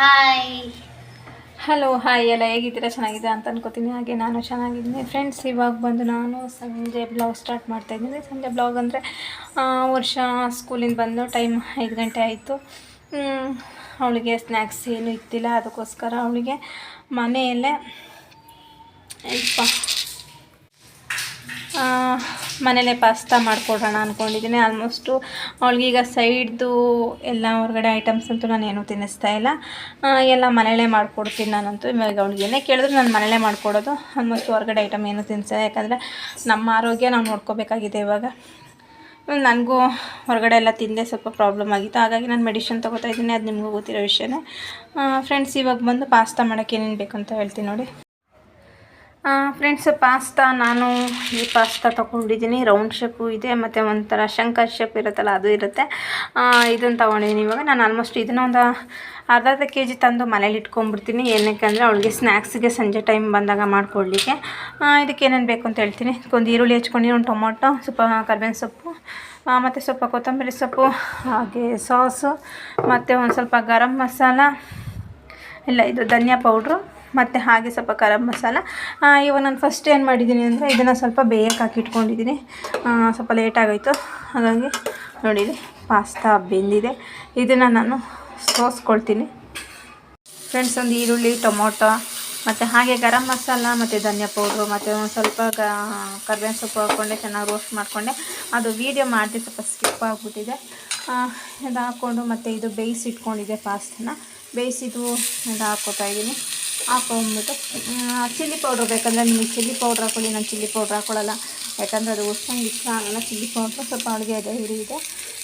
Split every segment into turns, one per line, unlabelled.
Hi
hello hi ಎಲ್ಲ ಹೇಗಿದ್ದೀರಾ? ಚೆನ್ನಾಗಿದೆ ಅಂತ ಅನ್ಕೋತೀನಿ. ಹಾಗೆ ನಾನು ಚೆನ್ನಾಗಿದ್ದೀನಿ. ಫ್ರೆಂಡ್ಸ್ ಇವಾಗ ಬಂದು ನಾನು ಸಂಜೆ ಬ್ಲಾಗ್ ಸ್ಟಾರ್ಟ್ ಮಾಡ್ತಾ ಇದ್ದೀನಿ. ಸಂಜೆ ಬ್ಲಾಗ್ ಅಂದರೆ ವರ್ಷ ಸ್ಕೂಲಿಂದ ಬಂದು ಟೈಮ್ ಐದು ಗಂಟೆ ಆಯಿತು. ಅವಳಿಗೆ ಸ್ನ್ಯಾಕ್ಸ್ ಏನೂ ಇತ್ತಿಲ್ಲ ಅದಕ್ಕೋಸ್ಕರ ಅವಳಿಗೆ ಮನೆಯಲ್ಲೇ ಇಪ್ಪ ಮನೇಲೇ ಪಾಸ್ತಾ ಮಾಡಿಕೊಡೋಣ ಅಂದ್ಕೊಂಡಿದ್ದೀನಿ ಆಲ್ಮೋಸ್ಟು ಅವಳಿಗೀಗ ಸೈಡ್ದು ಎಲ್ಲ ಹೊರಗಡೆ ಐಟಮ್ಸ್ ಅಂತೂ ನಾನು ಏನೂ ತಿನ್ನಿಸ್ತಾ ಇಲ್ಲ. ಎಲ್ಲ ಮನೇಲೇ ಮಾಡಿಕೊಡ್ತೀನಿ ನಾನಂತೂ. ಇವಾಗ ಅವಳಿಗೆ ಏನೇ ಕೇಳಿದ್ರು ನಾನು ಮನೇಲೇ ಮಾಡಿಕೊಡೋದು. ಆಲ್ಮೋಸ್ಟ್ ಹೊರಗಡೆ ಐಟಮ್ ಏನೂ ತಿನ್ನಿಸಲ್ಲ ಯಾಕಂದರೆ ನಮ್ಮ ಆರೋಗ್ಯ ನಾವು ನೋಡ್ಕೋಬೇಕಾಗಿದೆ ಇವಾಗ. ನನಗೂ ಹೊರಗಡೆ ಎಲ್ಲ ತಿಂದೆ ಸ್ವಲ್ಪ ಪ್ರಾಬ್ಲಮ್ ಆಗಿತ್ತು. ಹಾಗಾಗಿ ನಾನು ಮೆಡಿಷನ್ ತೊಗೋತಾ ಇದ್ದೀನಿ. ಅದು ನಿಮಗೂ ಗೊತ್ತಿರೋ ವಿಷಯನೇ. ಫ್ರೆಂಡ್ಸ್ ಇವಾಗ ಬಂದು ಪಾಸ್ತಾ ಮಾಡೋಕ್ಕೆ ಏನೇನು ಬೇಕಂತ ಹೇಳ್ತೀನಿ ನೋಡಿ. ಫ್ರೆಂಡ್ಸ್ ಪಾಸ್ತಾ ನಾನು ಈ ಪಾಸ್ತಾ ತೊಗೊಂಡಿದ್ದೀನಿ. ರೌಂಡ್ ಶೇಪು ಇದೆ, ಮತ್ತು ಒಂಥರ ಶಂಕರ್ ಶೇಪ್ ಇರುತ್ತಲ್ಲ, ಅದು ಇರುತ್ತೆ. ಇದನ್ನು ತೊಗೊಂಡಿದ್ದೀನಿ ಇವಾಗ. ನಾನು ಆಲ್ಮೋಸ್ಟ್ ಇದನ್ನ ಒಂದು ಅರ್ಧ ಅರ್ಧ ಕೆ ಜಿ ತಂದು ಮನೇಲಿ ಇಟ್ಕೊಂಡ್ಬಿಡ್ತೀನಿ. ಏನಕ್ಕೆ ಅಂದರೆ ಅವಳಿಗೆ ಸ್ನ್ಯಾಕ್ಸಿಗೆ ಸಂಜೆ ಟೈಮ್ ಬಂದಾಗ ಮಾಡಿಕೊಡ್ಲಿಕ್ಕೆ. ಇದಕ್ಕೆ ಏನೇನು ಬೇಕು ಅಂತ ಹೇಳ್ತೀನಿ. ಒಂದು ಈರುಳ್ಳಿ ಹೆಚ್ಕೊಂಡು ಒಂದು ಟೊಮೊಟೊ, ಸ್ವಲ್ಪ ಕರ್ಬೇವಿನ ಸೊಪ್ಪು ಮತ್ತು ಸ್ವಲ್ಪ ಕೊತ್ತಂಬರಿ ಸೊಪ್ಪು, ಹಾಗೆ ಸಾಸು ಮತ್ತು ಒಂದು ಸ್ವಲ್ಪ ಗರಂ ಮಸಾಲ, ಇಲ್ಲ ಇದು ಧನಿಯಾ ಪೌಡ್ರು ಮತ್ತು ಹಾಗೆ ಸ್ವಲ್ಪ ಗರಂ ಮಸಾಲ. ಇವಾಗ ನಾನು ಫಸ್ಟ್ ಏನು ಮಾಡಿದ್ದೀನಿ ಅಂದರೆ ಇದನ್ನು ಸ್ವಲ್ಪ ಬೇಯಕ್ಕೆ ಹಾಕಿಟ್ಕೊಂಡಿದ್ದೀನಿ. ಸ್ವಲ್ಪ ಲೇಟಾಗೋಯ್ತು ಹಾಗಾಗಿ ನೋಡಿರಿ ಪಾಸ್ತಾ ಬೆಂದಿದೆ. ಇದನ್ನು ನಾನು ಸೋಸ್ಕೊಳ್ತೀನಿ. ಫ್ರೆಂಡ್ಸ್ ಒಂದು ಈರುಳ್ಳಿ, ಟೊಮೊಟೊ, ಮತ್ತು ಹಾಗೆ ಗರಂ ಮಸಾಲ, ಮತ್ತು ಧನಿಯಾ ಪೌಡ್ರು, ಮತ್ತು ಒಂದು ಸ್ವಲ್ಪ ಗ, ಕರ್ಬೇವಿನ ಸೊಪ್ಪು ಹಾಕ್ಕೊಂಡೆ, ಚೆನ್ನಾಗಿ ರೋಸ್ಟ್ ಮಾಡಿಕೊಂಡೆ. ಅದು ವೀಡಿಯೋ ಮಾಡಿದೆ ಸ್ವಲ್ಪ ಸ್ಕಿಪ್ ಆಗಿಬಿಟ್ಟಿದೆ. ಇದು ಹಾಕ್ಕೊಂಡು ಮತ್ತು ಇದು ಬೇಯಿಸಿ ಪಾಸ್ತನ ಪಾಸ್ತಾನ ಬೇಯಿಸಿದ್ದು ಇದು ಹಾಕ್ಕೋತಾ ಇದ್ದೀನಿ. ಹಾಕೊಂಬಿಟ್ಟು ಚಿಲ್ಲಿ ಪೌಡ್ರ್ ಬೇಕಂದರೆ ನಿಮಗೆ ಚಿಲ್ಲಿ ಪೌಡ್ರ್ ಹಾಕೊಳ್ಳಿ, ನಾನು ಚಿಲ್ಲಿ ಪೌಡ್ರ್ ಹಾಕೊಳ್ಳಲ್ಲ. ಯಾಕಂದರೆ ಅದು ಅಷ್ಟೊಂದು ಇಷ್ಟ ಆಗಲ್ಲ ಚಿಲ್ಲಿ ಪೌಡ್ರ್ ಸ್ವಲ್ಪ ಅಡುಗೆ ಇದೆ, ಹಿಡಿ ಇದೆ.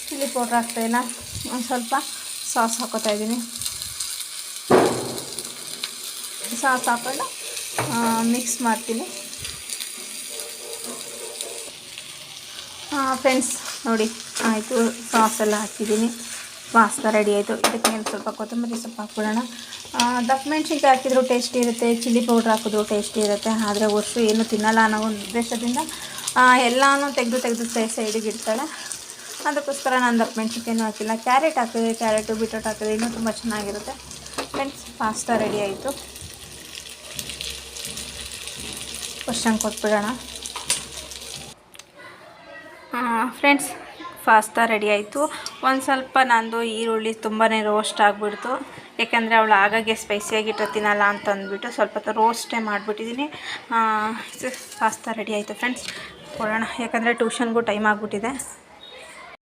ಚಿಲ್ಲಿ ಪೌಡ್ರ್ ಹಾಕ್ತಾಯಿಲ್ಲ ಒಂದು ಸ್ವಲ್ಪ ಸಾಸ್ ಹಾಕೋತಾ ಇದ್ದೀನಿ. ಸಾಸ್ ಹಾಕೊಂಡು ಮಿಕ್ಸ್ ಮಾಡ್ತೀನಿ. ಫ್ರೆಂಡ್ಸ್ ನೋಡಿ, ಆಯಿತು ಸಾಸ್ ಎಲ್ಲ ಹಾಕಿದ್ದೀನಿ. ಪಾಸ್ತಾ ರೆಡಿ ಆಯಿತು. ಇದಕ್ಕೆ ಮೇಲೆ ಸ್ವಲ್ಪ ಕೊತ್ತಂಬರಿ ಸೊಪ್ಪು ಹಾಕ್ಬಿಡೋಣ. ದಪ್ಪ ಮೆಣಸಿನ್ಕಾಯಿ ಹಾಕಿದ್ರು ಟೇಸ್ಟಿ ಇರುತ್ತೆ ಚಿಲ್ಲಿ ಪೌಡ್ರ್ ಹಾಕಿದ್ರು ಟೇಸ್ಟಿ ಇರುತ್ತೆ, ಆದರೆ ವರ್ಷ ಏನು ತಿನ್ನಲ್ಲ ಅನ್ನೋ ಒಂದು ಉದ್ದೇಶದಿಂದ ಎಲ್ಲನೂ ತೆಗೆದು ತೆಗೆದು ಸೈಡಿಗೆ ಇಡ್ತಾಳೆ. ಅದಕ್ಕೋಸ್ಕರ ನಾನು ದಪ್ಪ ಮೆಣಸಿನ್ಕಾಯಿನೂ ಹಾಕಿಲ್ಲ. ಕ್ಯಾರೆಟ್ ಹಾಕಿದೆ ಕ್ಯಾರೆಟು ಬೀಟ್ರೋಟ್ ಹಾಕಿದೆ, ಇನ್ನೂ ತುಂಬ ಚೆನ್ನಾಗಿರುತ್ತೆ. ಫ್ರೆಂಡ್ಸ್ ಪಾಸ್ತಾ ರೆಡಿ ಆಯಿತು. ಕ್ವಶನ್ ಕೊಟ್ಬಿಡೋಣ. ಫ್ರೆಂಡ್ಸ್ ಪಾಸ್ತಾ ರೆಡಿ ಆಯಿತು. ಒಂದು ಸ್ವಲ್ಪ ನಂದು ಈರುಳ್ಳಿ ತುಂಬಾ ರೋಸ್ಟ್ ಆಗಿಬಿಡ್ತು. ಯಾಕೆಂದರೆ ಅವಳು ಆಗಾಗ್ಗೆ ಸ್ಪೈಸಿಯಾಗಿಟ್ಟು ತಿನ್ನಲ್ಲ ಅಂತ ಅಂದ್ಬಿಟ್ಟು ಸ್ವಲ್ಪ ಹೊತ್ತು ರೋಸ್ಟೇ ಮಾಡಿಬಿಟ್ಟಿದ್ದೀನಿ ಪಾಸ್ತಾ ರೆಡಿ ಆಯಿತು ಫ್ರೆಂಡ್ಸ್ ಕೊಡೋಣ. ಯಾಕಂದರೆ ಟ್ಯೂಷನ್ಗೂ ಟೈಮ್ ಆಗಿಬಿಟ್ಟಿದೆ.